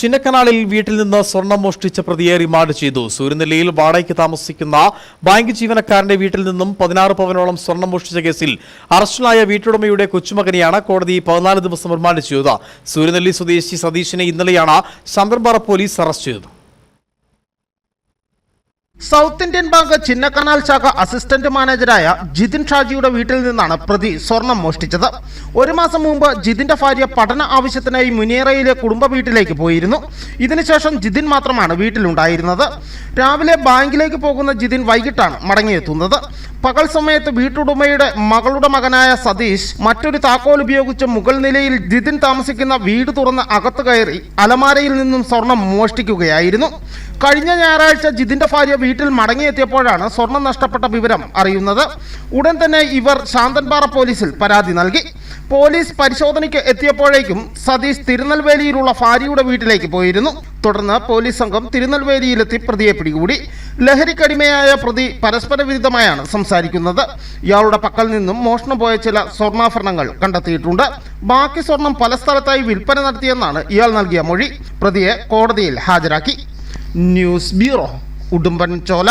ചിന്നക്കനാലിൽ വീട്ടിൽ നിന്ന് സ്വർണം മോഷ്ടിച്ച പ്രതിയെ റിമാൻഡ് ചെയ്തു. സൂര്യനെല്ലിയിൽ വാടകയ്ക്ക് താമസിക്കുന്ന ബാങ്ക് ജീവനക്കാരന്റെ വീട്ടിൽ നിന്നും പതിനാറ് പവനോളം സ്വർണം മോഷ്ടിച്ച കേസിൽ അറസ്റ്റിലായ വീട്ടുടമയുടെ കൊച്ചുമകനെയാണ് കോടതി പതിനാല് ദിവസം റിമാൻഡ് ചെയ്തത്. സൂര്യനെല്ലി സ്വദേശി സതീഷിനെ ഇന്നലെയാണ് ശാന്തൻപാറ പോലീസ് അറസ്റ്റ് ചെയ്തത്. സൗത്ത് ഇന്ത്യൻ ബാങ്ക് ചിന്നക്കനാൽ ശാഖ അസിസ്റ്റന്റ് മാനേജരായ ജിതിൻ ഷാജിയുടെ വീട്ടിൽ നിന്നാണ് പ്രതി സ്വർണം മോഷ്ടിച്ചത്. ഒരു മാസം മുമ്പ് ജിതിന്റെ ഭാര്യ പഠന ആവശ്യത്തിനായി മുനിയറയിലെ കുടുംബ വീട്ടിലേക്ക് പോയിരുന്നു. ഇതിനുശേഷം ജിതിൻ മാത്രമാണ് വീട്ടിലുണ്ടായിരുന്നത്. രാവിലെ ബാങ്കിലേക്ക് പോകുന്ന ജിതിൻ വൈകിട്ടാണ് മടങ്ങിയെത്തുന്നത്. പകൽ സമയത്ത് വീട്ടുടമയുടെ മകളുടെ മകനായ സതീഷ് മറ്റൊരു താക്കോൽ ഉപയോഗിച്ച് മുകൾ നിലയിൽ ജിതിൻ താമസിക്കുന്ന വീട് തുറന്ന് അകത്ത് കയറി അലമാരയിൽ നിന്നും സ്വർണം മോഷ്ടിക്കുകയായിരുന്നു. കഴിഞ്ഞ ഞായറാഴ്ച ജിതിന്റെ ഭാര്യ വീട്ടിൽ മടങ്ങിയെത്തിയപ്പോഴാണ് സ്വർണം നഷ്ടപ്പെട്ട വിവരം അറിയുന്നത്. ഉടൻ തന്നെ ഇവർ ശാന്തൻപാറ പോലീസിൽ പരാതി നൽകി. പോലീസ് പരിശോധനയ്ക്ക് എത്തിയപ്പോഴേക്കും സതീഷ് തിരുനെൽവേലിയിലുള്ള ഭാര്യയുടെ വീട്ടിലേക്ക് പോയിരുന്നു. തുടർന്ന് പോലീസ് സംഘം തിരുനെൽവേലിയിലെത്തി പ്രതിയെ പിടികൂടി. ലഹരിക്കടിമയായ പ്രതി പരസ്പര വിരുദ്ധമായാണ് സംസാരിക്കുന്നത്. ഇയാളുടെ പക്കൽ നിന്നും മോഷണം പോയ ചില സ്വർണാഭരണങ്ങൾ കണ്ടെത്തിയിട്ടുണ്ട്. ബാക്കി സ്വർണം പല സ്ഥലത്തായി വിൽപ്പന നടത്തിയെന്നാണ് ഇയാൾ നൽകിയ മൊഴി. പ്രതിയെ കോടതിയിൽ ഹാജരാക്കി. ന്യൂസ് ബ്യൂറോ ഉടുമ്പൻ ചോല